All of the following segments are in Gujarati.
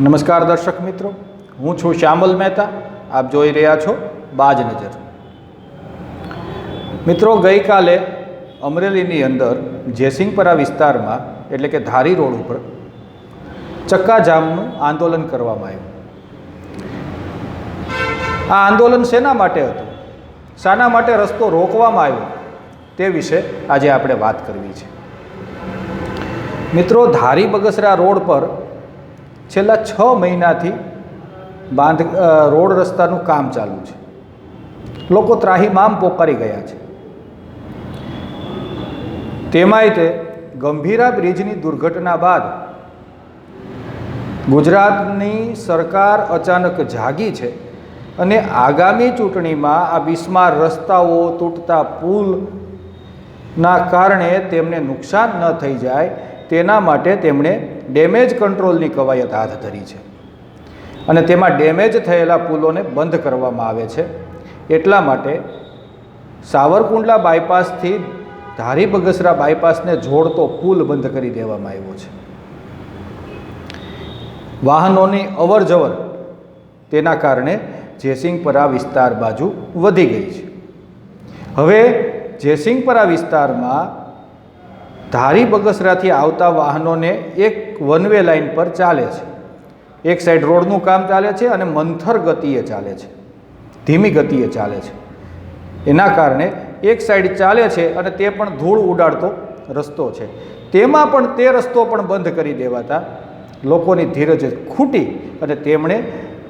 નમસ્કાર દર્શક મિત્રો, હું છું શ્યામલ મહેતા, આપ જોઈ રહ્યા છો બાજ નજર. મિત્રો, ગઈકાલે અમરેલીની અંદર જેસિંગપરા વિસ્તારમાં, એટલે કે ધારી રોડ ઉપર, ચક્કાજામનું આંદોલન કરવામાં આવ્યું. આ આંદોલન શેના માટે હતું? શાના માટે રસ્તો રોકવામાં આવ્યો? તે વિશે આજે આપણે વાત કરવી છે. મિત્રો, ધારી બગસરા રોડ પર છેલ્લા છ મહિનાથી બાંધ રોડ રસ્તાનું કામ ચાલુ છે. લોકો ત્રાહીમામ પોકારી ગયા છે. તેમાંય તે ગંભીરા બ્રિજની દુર્ઘટના બાદ ગુજરાતની સરકાર અચાનક જાગી છે અને આગામી ચૂંટણીમાં આ બિસ્માર રસ્તાઓ, તૂટતા પુલના કારણે તેમને નુકસાન ન થઈ જાય તેના માટે તેમણે ડેમેજ કંટ્રોલની કવાયત હાથ ધરી છે. અને તેમાં ડેમેજ થયેલા પુલોને બંધ કરવામાં આવે છે. એટલા માટે સાવરકુંડલા બાયપાસથી ધારી બગસરા બાયપાસને જોડતો પુલ બંધ કરી દેવામાં આવ્યો છે. વાહનોની અવર જવર તેના કારણે જેસિંગપરા વિસ્તાર બાજુ વધી ગઈ છે. હવે જેસિંગપરા વિસ્તારમાં ધારી બગસરાથી આવતા વાહનોને એક વન વે લાઇન પર ચાલે છે. એક સાઈડ રોડનું કામ ચાલે છે અને મંથર ગતિએ ચાલે છે. ધીમી ગતિએ ચાલે છે. એના કારણે એક સાઈડ ચાલે છે અને તે પણ ધૂળ ઉડાડતો રસ્તો છે. તેમાં પણ તે રસ્તો પણ બંધ કરી દેવાતા લોકોની ધીરજ ખૂટી અને તેમણે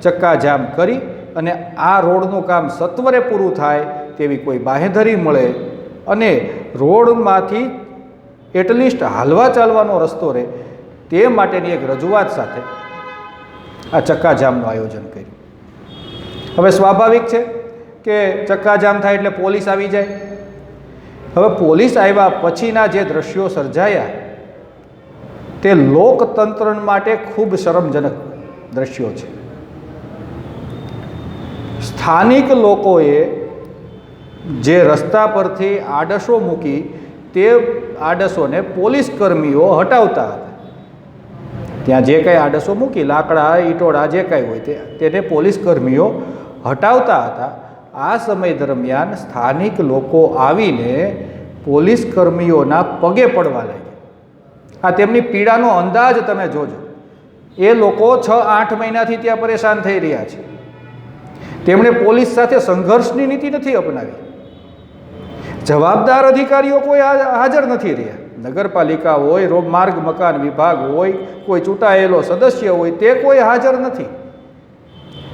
ચક્કાજામ કરી અને આ રોડનું કામ સત્વરે પૂરું થાય તેવી કોઈ બાહેધરી મળે અને રોડમાંથી એટલીસ્ટ હાલવા ચાલવાનો રસ્તો રહે તે માટેની એક રજૂઆત સાથે આ ચક્કાજામનું આયોજન કર્યું. હવે સ્વાભાવિક છે કે ચક્કાજામ થાય એટલે પોલીસ આવી જાય. હવે પોલીસ આવ્યા પછીના જે દ્રશ્યો સર્જાયા તે લોકતંત્ર માટે ખૂબ શરમજનક દ્રશ્યો છે. સ્થાનિક લોકોએ જે રસ્તા પરથી આડસો મૂકી તે આડસોને પોલીસ કર્મીઓ હટાવતા હતા. ત્યાં જે કાંઈ આડસો મૂકી, લાકડા, ઈટોળા જે કાંઈ હોય તે, તેને પોલીસ કર્મીઓ હટાવતા હતા. આ સમય દરમિયાન સ્થાનિક લોકો આવીને પોલીસ કર્મીઓના પગે પડવા લાગ્યા. આ તેમની પીડાનો અંદાજ તમે જોજો. એ લોકો છ આઠ મહિનાથી ત્યાં પરેશાન થઈ રહ્યા છે. તેમણે પોલીસ સાથે સંઘર્ષની નીતિ નથી અપનાવી. જવાબદાર અધિકારીઓ કોઈ હાજર નથી રહ્યા. નગરપાલિકા હોય રો માર્ગ મકાન વિભાગ હોય, કોઈ ચૂંટાયેલો સદસ્ય હોય, તે કોઈ હાજર નથી.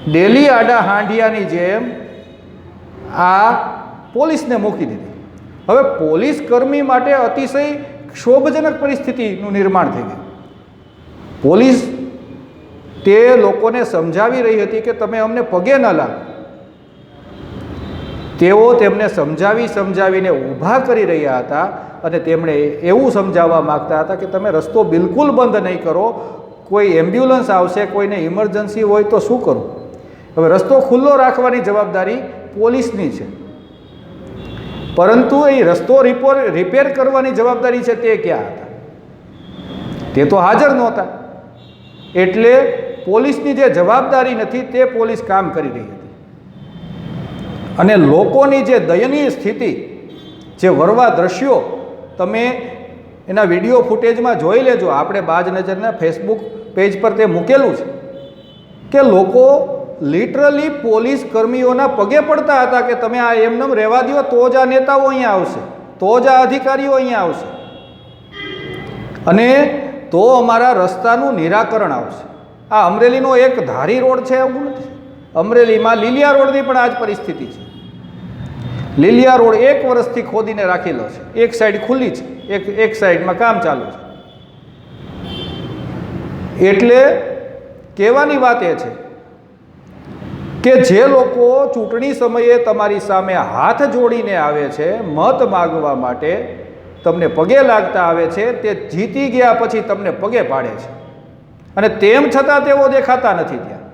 ડેલી આડા હાંડિયાની જેમ આ પોલીસને મૂકી દીધી. હવે પોલીસ કર્મી માટે અતિશય ક્ષોભજનક પરિસ્થિતિનું નિર્માણ થઈ ગયું. પોલીસ તે લોકોને સમજાવી રહી હતી કે તમે અમને પગે ન લાગો. તેઓ તેમને સમજાવી સમજાવીને ઊભા કરી રહ્યા હતા અને તેમણે એવું સમજાવવા માગતા હતા કે તમે રસ્તો બિલકુલ બંધ નહીં કરો, કોઈ એમ્બ્યુલન્સ આવશે, કોઈને ઇમરજન્સી હોય તો શું કરું? હવે રસ્તો ખુલ્લો રાખવાની જવાબદારી પોલીસની છે. પરંતુ એ રસ્તો રિપોર, રિપેર કરવાની જવાબદારી છે તે ક્યાં હતા? તે તો હાજર નહોતા. એટલે પોલીસની જે જવાબદારી નથી, તે પોલીસ કામ કરી રહી હતી. અને લોકોની જે દયનીય સ્થિતિ, જે વરવા દ્રશ્યો, તમે એના વીડિયો ફૂટેજમાં જોઈ લેજો. આપણે બાજ નજરના ફેસબુક પેજ પર તે મૂકેલું છે કે લોકો લિટરલી પોલીસ કર્મીઓના પગે પડતા હતા કે તમે આ એમનેમ રહેવા દો તો જ આ નેતાઓ અહીંયા આવશે, તો જ આ અધિકારીઓ અહીંયા આવશે. અને તો અમારા રસ્તાનું નિરાકરણ આવશે. આ અમરેલીનો એક ધારી રોડ છે એવું નથી. અમરેલીમાં લીલિયા રોડની પણ આ જ પરિસ્થિતિ છે. લીલિયા રોડ એક વર્ષથી ખોદીને રાખેલો છે. એક સાઈડ ખુલ્લી છે, એક એક સાઈડમાં કામ ચાલુ છે. એટલે કહેવાની વાત એ છે કે જે લોકો ચૂંટણી સમયે તમારી સામે હાથ જોડીને આવે છે, મત માગવા માટે તમને પગે લાગતા આવે છે, તે જીતી ગયા પછી તમને પગે પાડે છે. અને તેમ છતાં તેઓ દેખાતા નથી ત્યાં.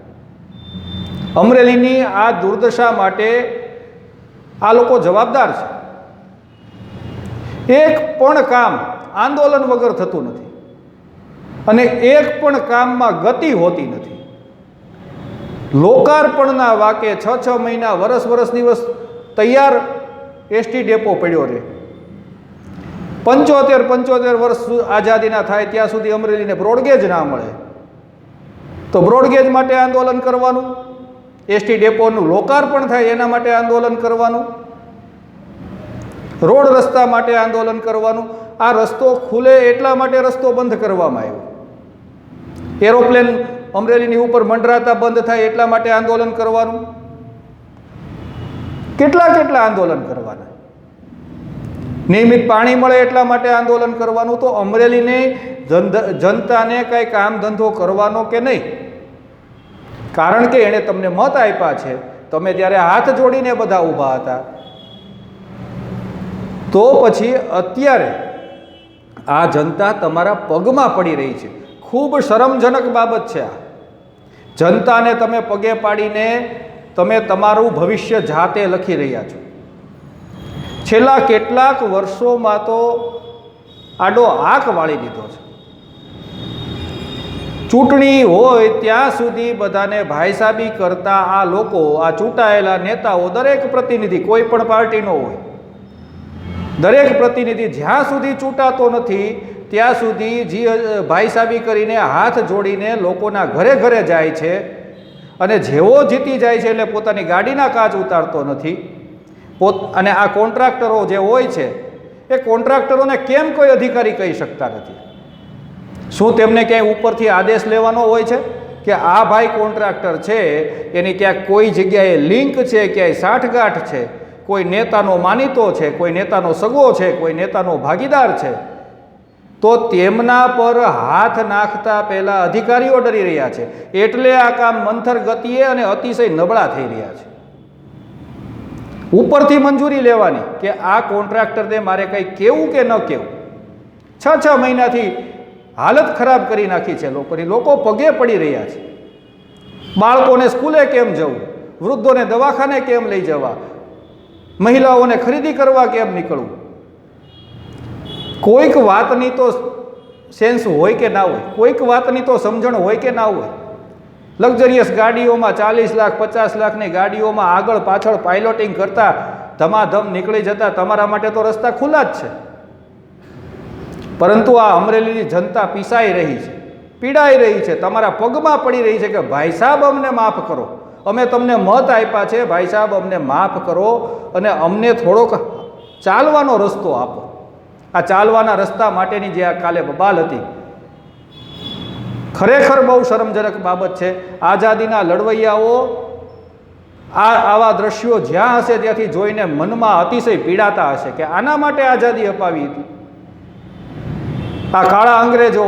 અમરેલીની આ દુર્દશા માટે આ લોકો જવાબદાર છે. એક પણ કામ આંદોલન વગર થતું નથી. અને એક પણ કામમાં ગતિ હોતી નથી. લોકાર્પણના વાકે છ છ મહિના વરસ વરસ દિવસ તૈયાર એસટી ડેપો પડ્યો રહે. પંચોતેર પંચોતેર વર્ષ આઝાદીના થાય ત્યાં સુધી અમરેલીને બ્રોડગેજ ના મળે. તો બ્રોડગેજ માટે આંદોલન કરવાનું? એસટી ડેપોનું લોકાર્પણ થાય એના માટે આંદોલન કરવાનું, રોડ રસ્તા માટે આંદોલન કરવાનું, આ રસ્તો ખુલે એટલા માટે રસ્તો બંધ કરવામાં આવ્યો. એરોપ્લેન અમરેલીની ઉપર મંડરાતા બંધ થાય એટલા માટે આંદોલન કરવાનું. કેટલા કેટલા આંદોલન કરવાના? નિયમિત પાણી મળે એટલા માટે આંદોલન કરવાનું તો અમરેલીને જન- જનતાને કાંઈ કામ ધંધો કરવાનો કે નહીં? કારણ કે એણે તમને મત આપ્યા છે, તમે ત્યારે હાથ જોડીને બધા ઊભા હતા. તો પછી અત્યારે આ જનતા તમારા પગમાં પડી રહી છે. ખૂબ શરમજનક બાબત છે આ. જનતાને તમે પગે પાડીને તમે તમારું ભવિષ્ય જાતે લખી રહ્યા છો. છેલ્લા કેટલાક વર્ષોમાં તો આડો આંખ વાળી દીધો છે. ચૂંટણી હોય ત્યાં સુધી બધાને ભાઈસાબી કરતા આ લોકો, આ ચૂંટાયેલા નેતાઓ દરેક પ્રતિનિધિ, કોઈ પણ પાર્ટીનો હોય, દરેક પ્રતિનિધિ જ્યાં સુધી ચૂંટાતો નથી, ત્યાં સુધી જી, ભાઈસાબી કરીને હાથ જોડીને લોકોના ઘરે ઘરે જાય છે અને જેવો જીતી જાય છે એટલે પોતાની ગાડીના કાચ ઉતારતો નથી. પોત, અને આ કોન્ટ્રાક્ટરો જે હોય છે, એ કોન્ટ્રાક્ટરોને કેમ કોઈ અધિકારી કહી શકતા નથી? શું તેમને ક્યાંય ઉપરથી આદેશ લેવાનો હોય છે? કે આ ભાઈ કોન્ટ્રાક્ટર છે, એની ક્યાંક કોઈ જગ્યાએ લિંક છે, ક્યાંય સાઠગાંઠ છે, કોઈ નેતાનો માનીતો છે, કોઈ નેતાનો સગો છે, કોઈ નેતાનો ભાગીદાર છે, તો તેમના પર હાથ નાખતા પહેલાં અધિકારીઓ ડરી રહ્યા છે. એટલે આ કામ મંથર ગતિએ અને અતિશય નબળા થઈ રહ્યા છે. ઉપરથી મંજૂરી લેવાની કે આ કોન્ટ્રાક્ટરને મારે કંઈ કેવું કે ન કેવું છ છ મહિનાથી હાલત ખરાબ કરી નાખી છે લોકોની. લોકો પગે પડી રહ્યા છે. બાળકોને સ્કૂલે કેમ જવું? વૃદ્ધોને દવાખાને કેમ લઈ જવા? મહિલાઓને ખરીદી કરવા કેમ નીકળવું? કોઈક વાતની તો સેન્સ હોય કે ના હોય? કોઈક વાતની તો સમજણ હોય કે ના હોય? લક્ઝરિયસ ગાડીઓમાં ચાલીસ લાખ, પચાસ લાખની ગાડીઓમાં આગળ પાછળ પાઇલોટિંગ કરતા ધમાધમ નીકળી જતા તમારા માટે તો રસ્તા ખુલ્લા જ છે. પરંતુ આ અમરેલીની જનતા પીસાઈ રહી છે, પીડાઈ રહી છે, તમારા પગમાં પડી રહી છે કે ભાઈ સાહેબ અમને માફ કરો. અમે તમને મત આપ્યા છે, ભાઈ સાહેબ અમને માફ કરો અને અમને થોડોક ચાલવાનો રસ્તો આપો. આ ચાલવાના રસ્તા માટેની જે આ કાલે બબાલ હતી, ખરેખર બહુ શરમજનક બાબત છે. આઝાદીના લડવૈયાઓ આ આવા દ્રશ્યો જ્યાં હશે ત્યાંથી જોઈને મનમાં અતિશય પીડાતા હશે કે આના માટે આઝાદી અપાવી હતી. આ કાળા અંગ્રેજો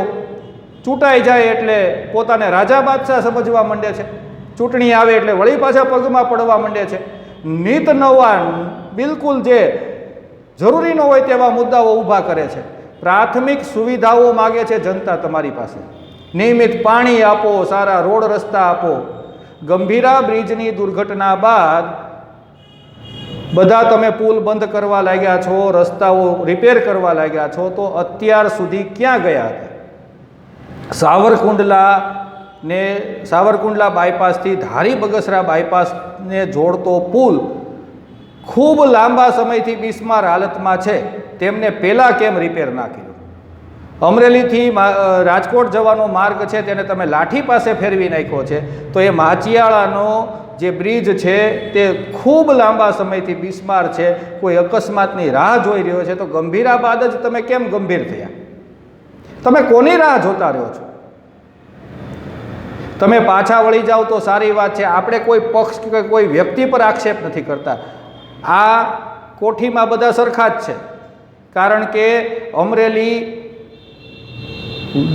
ચૂંટાઈ જાય એટલે પોતાને રાજા બાદશાહ સમજવા માંડે છે. ચૂંટણી આવે એટલે વળી પાછા પગમાં પડવા માંડે છે. નીત નવા બિલકુલ જે જરૂરી ન હોય તેવા મુદ્દાઓ ઊભા કરે છે. પ્રાથમિક સુવિધાઓ માગે છે જનતા તમારી પાસે. નિયમિત પાણી આપો, સારા રોડ રસ્તા આપો. ગંભીરા બ્રિજની દુર્ઘટના બાદ બધા તમે પુલ બંધ કરવા લાગ્યા છો, રસ્તાઓ રિપેર કરવા લાગ્યા છો, તો અત્યાર સુધી ક્યાં ગયા હતા? સાવરકુંડલા ને સાવરકુંડલા બાયપાસથી ધારી બગસરા બાયપાસને જોડતો પુલ ખૂબ લાંબા સમયથી બિસ્માર હાલતમાં છે. તેમને પહેલાં કેમ રિપેર ના કર્યું? અમરેલીથી રાજકોટ જવાનો માર્ગ છે, તેને તમે લાઠી પાસે ફેરવી નાખ્યો છે. તો એ માચિયાળાનો જે બ્રિજ છે તે ખૂબ લાંબા સમયથી બિસ્માર છે, કોઈ અકસ્માતની રાહ જોઈ રહ્યો છે, તો ગંભીરા બાદ જ તમે કેમ ગંભીર થયા? તમે કોની રાહ જોતા રહ્યો છો? તમે પાછા વળી જાઓ તો સારી વાત છે, આપણે કોઈ પક્ષ કે કોઈ વ્યક્તિ પર આક્ષેપ નથી કરતા. આ કોઠીમાં બધા સરખા જ છે. કારણ કે અમરેલી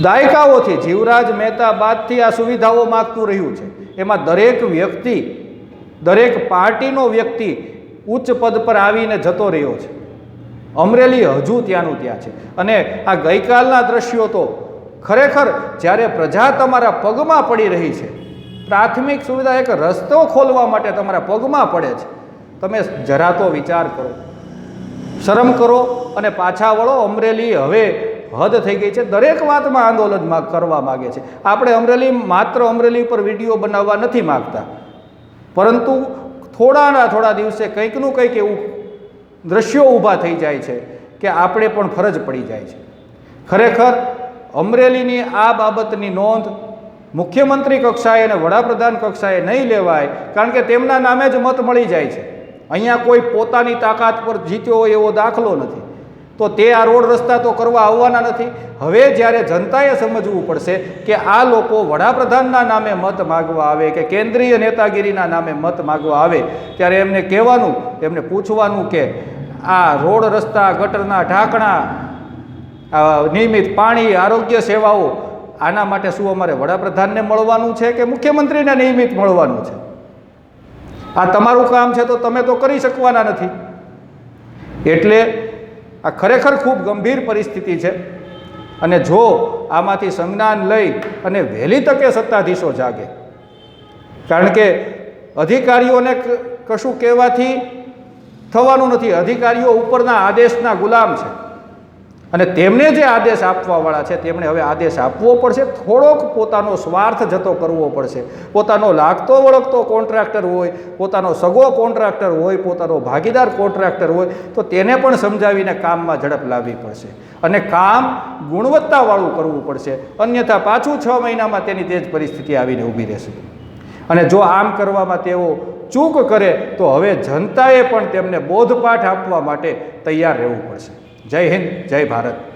દાયકાઓથી જીવરાજ મહેતા બાદથી આ સુવિધાઓ માગતું રહ્યું છે. એમાં દરેક વ્યક્તિ, દરેક પાર્ટીનો વ્યક્તિ ઉચ્ચ પદ પર આવીને જતો રહ્યો છે. અમરેલી હજુ ત્યાંનું ત્યાં છે. અને આ ગઈકાલના દ્રશ્યો તો ખરેખર જ્યારે પ્રજા તમારા પગમાં પડી રહી છે, પ્રાથમિક સુવિધા એક રસ્તો ખોલવા માટે તમારા પગમાં પડે છે. તમે જરા તો વિચાર કરો. શરમ કરો અને પાછા વળો અમરેલી હવે હદ થઈ ગઈ છે. દરેક વાતમાં આંદોલન કરવા માગે છે. આપણે અમરેલી, માત્ર અમરેલી પર વીડિયો બનાવવા નથી માગતા. પરંતુ થોડાના થોડા દિવસે કંઈકનું કંઈક એવું દ્રશ્યો ઊભા થઈ જાય છે કે આપણે પણ ફરજ પડી જાય છે. ખરેખર, અમરેલીની આ બાબતની નોંધ મુખ્યમંત્રી કક્ષાએ અને વડાપ્રધાન કક્ષાએ નહીં લેવાય, કારણ કે તેમના નામે જ મત મળી જાય છે. અહીંયા કોઈ પોતાની તાકાત પર જીત્યો હોય એવો દાખલો નથી. તો તે આ રોડ રસ્તા તો કરવા આવવાના નથી. હવે જ્યારે જનતાએ સમજવું પડશે કે આ લોકો વડાપ્રધાનના નામે મત માગવા આવે કે કેન્દ્રીય નેતાગીરીના નામે મત માગવા આવે, ત્યારે એમને કહેવાનું, એમને પૂછવાનું કે આ રોડ રસ્તા, ગટરના ઢાંકણા નિયમિત પાણી, આરોગ્ય સેવાઓ, આના માટે શું અમારે વડાપ્રધાનને મળવાનું છે કે મુખ્યમંત્રીને નિયમિત મળવાનું છે? આ તમારું કામ છે તો તમે તો કરી શકવાના નથી. એટલે આ ખરેખર ખૂબ ગંભીર પરિસ્થિતિ છે. અને જો આમાંથી સંજ્ઞાન લઈ અને વહેલી તકે સત્તાધીશો જાગે, કારણ કે અધિકારીઓને કશું કહેવાથી થવાનું નથી. અધિકારીઓ ઉપરના આદેશના ગુલામ છે. અને તેમને જે આદેશ આપવાવાળા છે, તેમણે હવે આદેશ આપવો પડશે. થોડોક પોતાનો સ્વાર્થ જતો કરવો પડશે. પોતાનો લાગતો વળગતો કોન્ટ્રાક્ટર હોય, પોતાનો સગો કોન્ટ્રાક્ટર હોય, પોતાનો ભાગીદાર કોન્ટ્રાક્ટર હોય, તો તેને પણ સમજાવીને કામમાં ઝડપ લાવવી પડશે. અને કામ ગુણવત્તાવાળું કરવું પડશે. અન્યથા પાછું છ મહિનામાં તેની તે જ પરિસ્થિતિ આવીને ઊભી રહેશે. અને જો આમ કરવામાં તેઓ ચૂક કરે, તો હવે જનતાએ પણ તેમને બોધપાઠ આપવા માટે તૈયાર રહેવું પડશે. જય હિન્દ જય ભારત.